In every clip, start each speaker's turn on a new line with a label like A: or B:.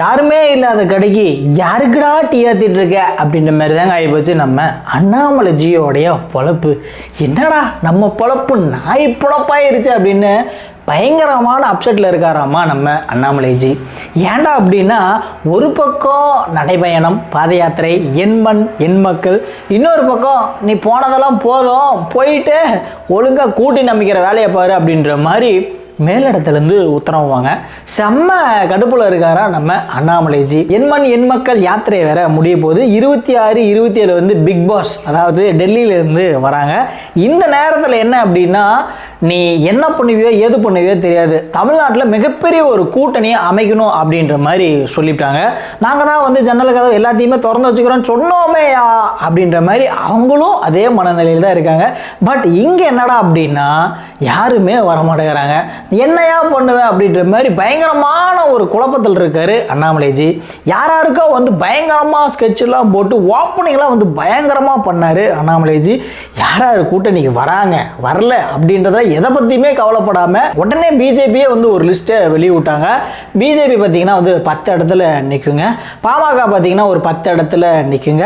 A: யாருமே இல்லாத கடைக்கு யாருக்குடா டீ ஆத்திட்டு இருக்க? அப்படின்ற மாதிரி தாங்க ஆகிப்போச்சு நம்ம அண்ணாமலை ஜியோடைய பொழப்பு. என்னடா நம்ம பொழப்பு நாய் பொழப்பாயிருச்சு அப்படின்னு பயங்கரமான அப்செட்டில் இருக்காராமா நம்ம அண்ணாமலை ஜி. ஏன்டா அப்படின்னா ஒரு பக்கம் நடைபயணம் பாத யாத்திரை எண்மண் என் மக்கள் இன்னொரு பக்கம் நீ போனதெல்லாம் போதும் போயிட்டு ஒழுங்காக கூட்டி நம்பிக்கிற வேலையை பாரு அப்படின்ற மாதிரி மேலிடத்துலேருந்து உத்தரவுவாங்க. செம்ம கடுப்பில் இருக்காரா நம்ம அண்ணாமலைஜி. எண்மண் எண் மக்கள் யாத்திரை வேற முடிய போது இருபத்தி ஆறு இருபத்தி ஏழு வந்து பிக் பாஸ் அதாவது டெல்லியிலேருந்து வராங்க. இந்த நேரத்தில் என்ன அப்படின்னா நீ என்ன பண்ணுவியோ ஏது பண்ணுவியோ தெரியாது. தமிழ்நாட்டில் மிகப்பெரிய ஒரு கூட்டணியை அமைக்கணும் அப்படின்ற மாதிரி சொல்லிவிட்டாங்க. நாங்கள் தான் வந்து ஜன்னல் கதவு எல்லாத்தையுமே திறந்து வச்சுக்கிறோம் சொன்னோமேயா அப்படின்ற மாதிரி அவங்களும் அதே மனநிலையில் தான் இருக்காங்க. பட் இங்கே என்னடா அப்படின்னா யாருமே வரமாட்டேங்கிறாங்க. என்னையா பண்ணுவேன் அப்படின்ற மாதிரி பயங்கரமான ஒரு குழப்பத்தில் இருக்காரு அண்ணாமலைஜி. யார் யாருக்கோ வந்து பயங்கரமாக ஸ்கெட்செல்லாம் போட்டு ஓப்பனிங்லாம் வந்து பயங்கரமாக பண்ணார் அண்ணாமலைஜி. யார் யார் கூட்டணிக்கு வராங்க வரல அப்படின்றத எதை பற்றியுமே கவலைப்படாமல் உடனே பிஜேபியே வந்து ஒரு லிஸ்ட்டை வெளியிட்டாங்க. பிஜேபி பார்த்தீங்கன்னா வந்து பத்து இடத்துல நிற்குங்க பாமக பார்த்தீங்கன்னா ஒரு பத்து இடத்துல நிற்குங்க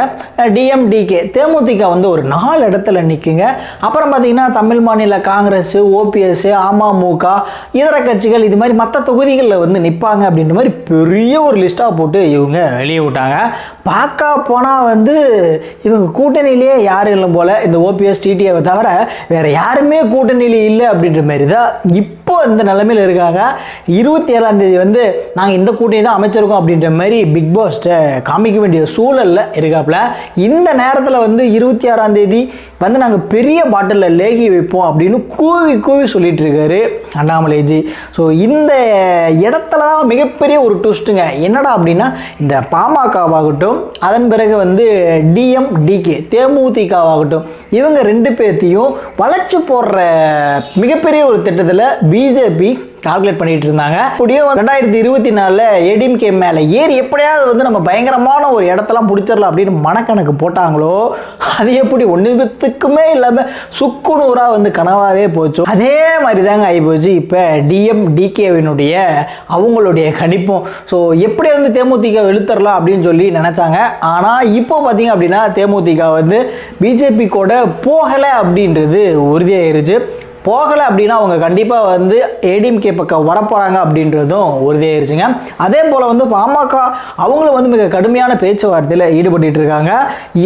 A: டிஎம்டிகே தேமுதிக வந்து ஒரு நாலு இடத்துல நிற்குங்க அப்புறம் பார்த்திங்கன்னா தமிழ் மாநில காங்கிரஸ் ஓபிஎஸ் அமமுக இதர கட்சிகள் இது மாதிரி மற்ற தொகுதிகளில் வந்து நிற்பாங்க அப்படின்ற மாதிரி பெரிய ஒரு லிஸ்ட்டாக போட்டு இவங்க வெளியே விட்டாங்க பார்க்க போனால் வந்து இவங்க கூட்டணியிலேயே யாரும் இல்லை போல். இந்த ஓபிஎஸ் டிடிஏவை தவிர வேறு யாருமே கூட்டணியில் இல்லை அப்படின்ற மாதிரி தான் இப்போ இந்த நிலைமையில் இருக்காங்க. இருபத்தி ஏழாம் தேதி வந்து நாங்கள் இந்த கூட்டணி தான் அமைச்சிருக்கோம் அப்படின்ற மாதிரி பிக் பாஸ்ட்டை காமிக்க வேண்டிய சூழலில் இருக்காப்புல. இந்த நேரத்தில் வந்து இருபத்தி ஆறாம் தேதி வந்து நாங்கள் பெரிய பாட்டிலில் லேகி வைப்போம் அப்படின்னு கூவி கூவி சொல்லிட்டு இருக்காரு அண்ணாமலைஜி. ஸோ இந்த இடத்துல தான் மிகப்பெரிய ஒரு ட்விஸ்ட்டுங்க என்னடா அப்படின்னா இந்த பாமகவாகட்டும் அதன் பிறகு வந்து டிஎம் டிகே தேமுதிகவாகட்டும் இவங்க ரெண்டு பேர்த்தையும் வளைச்சு போடுற மிகப்பெரிய ஒரு திட்டத்தில் பிஜேபி கால்குலேட் பண்ணிட்டு இருந்தாங்க. அப்படியே ரெண்டாயிரத்தி இருபத்தி நாலில் ஏடிஎம்கே மேலே ஏறி எப்படியாவது வந்து நம்ம பயங்கரமான ஒரு இடத்தெல்லாம் பிடிச்சிடலாம் அப்படின்னு மனக்கணக்கு போட்டாங்களோ அது எப்படி ஒன்றுத்துக்குமே இல்லாமல் சுக்குநூறாக வந்து கனவாகவே போச்சு. அதே மாதிரி தாங்க ஆகிப்போச்சு இப்போ டிஎம் டிகேவினுடைய அவங்களுடைய கணிப்பும். ஸோ எப்படி வந்து தேமுதிக வெளுத்தரலாம் அப்படின்னு சொல்லி நினச்சாங்க. ஆனால் இப்போ பார்த்தீங்க அப்படின்னா தேமுதிக வந்து பிஜேபி கூட போகலை அப்படின்றது உறுதியாயிருச்சு. போகலை அப்படின்னா அவங்க கண்டிப்பாக வந்து ஏடிஎம்கே பக்கம் வரப்போகிறாங்க அப்படின்றதும் உறுதியாயிருச்சுங்க. அதே போல் வந்து பாமக அவங்களும் வந்து மிக கடுமையான பேச்சுவார்த்தையில் ஈடுபட்டு இருக்காங்க.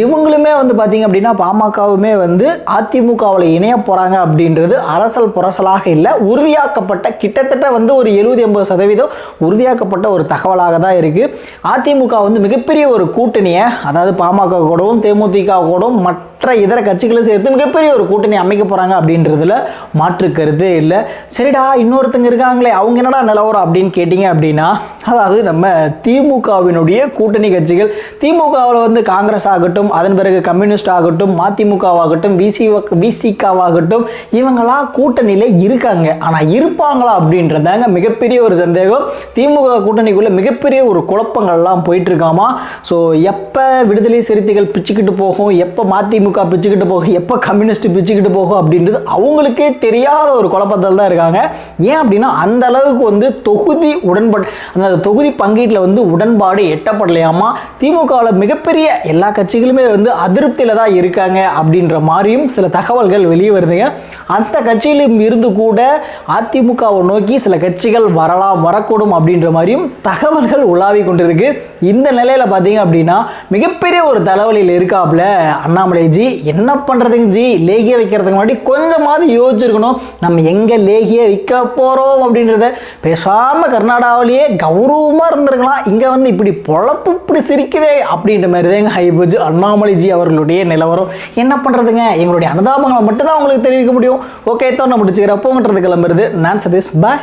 A: இவங்களுமே வந்து பார்த்திங்க அப்படின்னா பாமகவுமே வந்து அதிமுகவில் இணைய போகிறாங்க அப்படின்றது அரசல் புரசலாக இல்லை. உறுதியாக்கப்பட்ட கிட்டத்தட்ட வந்து ஒரு எழுபது எண்பது சதவீதம் உறுதியாக்கப்பட்ட ஒரு தகவலாக தான் இருக்குது அதிமுக வந்து மிகப்பெரிய ஒரு கூட்டணியை அதாவது பாமக கூடவும் தேமுதிக கூடவும் மற்ற இதர கட்சிகளும் சேர்த்து மிகப்பெரிய ஒரு கூட்டணி அமைக்க போகிறாங்க அப்படின்றதுல மாற்று கருத்தே இல்லை. சரிடா இன்னொருத்தங்க இருக்காங்களே அவங்க என்னடா நிலவரம் அப்படின்னு கேட்டிங்க அப்படின்னா அதாவது நம்ம திமுகவினுடைய கூட்டணி கட்சிகள். திமுகவில் வந்து காங்கிரஸ் ஆகட்டும் அதன் பிறகு கம்யூனிஸ்ட் ஆகட்டும் மதிமுகவாகட்டும் விசி விசிகாவாகட்டும் இவங்களாம் கூட்டணியில் இருக்காங்க. ஆனால் இருப்பாங்களா அப்படின்றதாங்க மிகப்பெரிய ஒரு சந்தேகம். திமுக கூட்டணிக்குள்ளே மிகப்பெரிய ஒரு குழப்பங்கள்லாம் போயிட்டு இருக்காமா ஸோ எப்போ விடுதலை சிறுத்தைகள் பிச்சுக்கிட்டு போகும்? எப்போ மதிமுக பிச்சுக்கிட்டு போகும்? எப்போ கம்யூனிஸ்ட் பிச்சுக்கிட்டு போகும்? அப்படின்றது அவங்களுக்கே தெரியாத ஒரு குழப்பத்தில் தான் இருக்காங்க. ஏன் அப்படின்னா அந்த அளவுக்கு வந்து தொகுதி உடன்பட் அந்த தொகுதி பங்கீட்டில் வந்து உடன்பாடு எட்டப்படலையாமா? திமுகவில் மிகப்பெரிய எல்லா கட்சிகளுமே வந்து அதிருப்தியில் தான் இருக்காங்க அப்படின்ற மாதிரியும் சில தகவல்கள் வெளியே வருதுங்க. அந்த கட்சியிலும் இருந்து கூட அதிமுகவை நோக்கி சில கட்சிகள் வரலாம் வரக்கூடும் அப்படின்ற மாதிரியும் தகவல்கள் உலாவி கொண்டிருக்கு. இந்த நிலையில் பார்த்தீங்க அப்படின்னா மிகப்பெரிய ஒரு தலைவலியில் இருக்காப்புல அண்ணாமலை ஜி. என்ன பண்ணுறதுங்க ஜி? லேகிய வைக்கிறதுக்கு முன்னாடி கொஞ்சமாவது யோசிச்சிருக்கணும். நம்ம எங்கே லேகிய வைக்க போகிறோம் அப்படின்றத. பேசாமல் கர்நாடகாவிலேயே கௌரவமாக இருந்திருக்கலாம் இங்கே வந்து இப்படி பொழப்பு இப்படி சிரிக்குதே அப்படின்ற மாதிரி தாங்க ஆகிப்போச்சு அண்ணாமலைஜி அவர்களுடைய நிலவரம். என்ன பண்ணுறதுங்க எங்களுடைய அனுதாபங்களை மட்டும்தான் உங்களுக்கு தெரிவிக்க முடியும். ஓகே தான் நான் முடிச்சுக்கிறேன். போங்கன்றது கிளம்புறது. நான் சதீஷ். பாய்